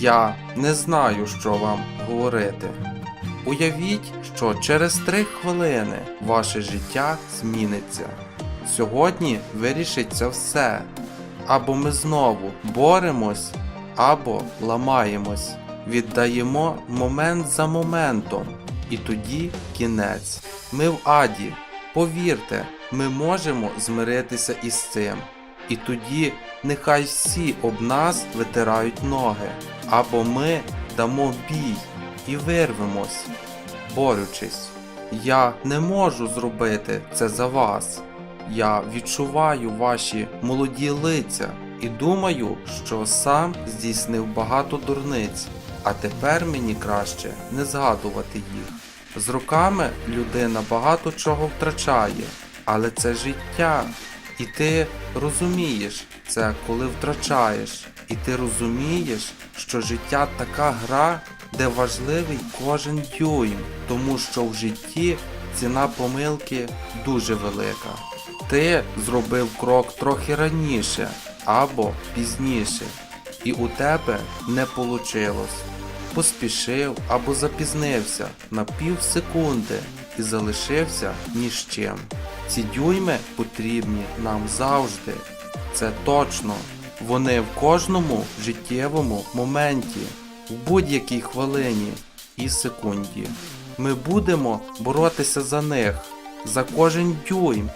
Я не знаю, що вам говорити. Уявіть, що через три хвилини ваше життя зміниться. Сьогодні вирішиться все. Або ми знову боремось, або ламаємось, віддаємо момент за моментом, і тоді кінець. Ми в аді. Повірте, ми можемо змиритися із цим. І тоді нехай всі об нас витирають ноги, або ми дамо бій і вирвемось, борючись. Я не можу зробити це за вас. Я відчуваю ваші молоді лиця і думаю, що сам здійснив багато дурниць, а тепер мені краще не згадувати їх. З роками людина багато чого втрачає, але це життя. І ти розумієш це, коли втрачаєш. І ти розумієш, що життя така гра, де важливий кожен дюйм, тому що в житті ціна помилки дуже велика. Ти зробив крок трохи раніше або пізніше, і у тебе не вийшло. Поспішив або запізнився на пів секунди і залишився ні з чим. Ці дюйми потрібні нам завжди. Це точно. Вони в кожному життєвому моменті, в будь-якій хвилині і секунді. Ми будемо боротися за них, за кожен дюйм.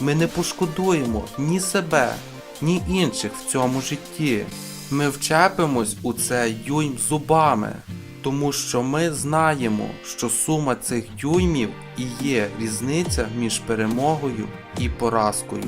Ми не пошкодуємо ні себе, ні інших в цьому житті. Ми вчепимось у цей дюйм зубами, тому що ми знаємо, що сума цих дюймів і є різниця між перемогою і поразкою.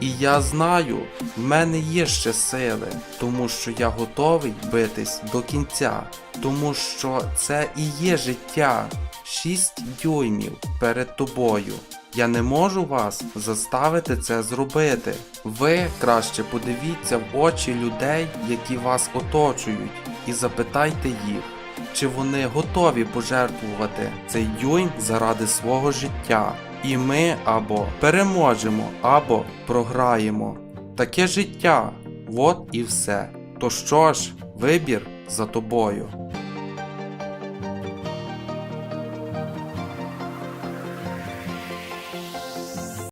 І я знаю, в мене є ще сили, тому що я готовий битись до кінця, тому що це і є життя. Шість дюймів перед тобою. Я не можу вас заставити це зробити. Ви краще подивіться в очі людей, які вас оточують, і запитайте їх, чи вони готові пожертвувати цей дюйм заради свого життя. І ми або переможемо, або програємо. Таке життя. От і все. То що ж, вибір за тобою.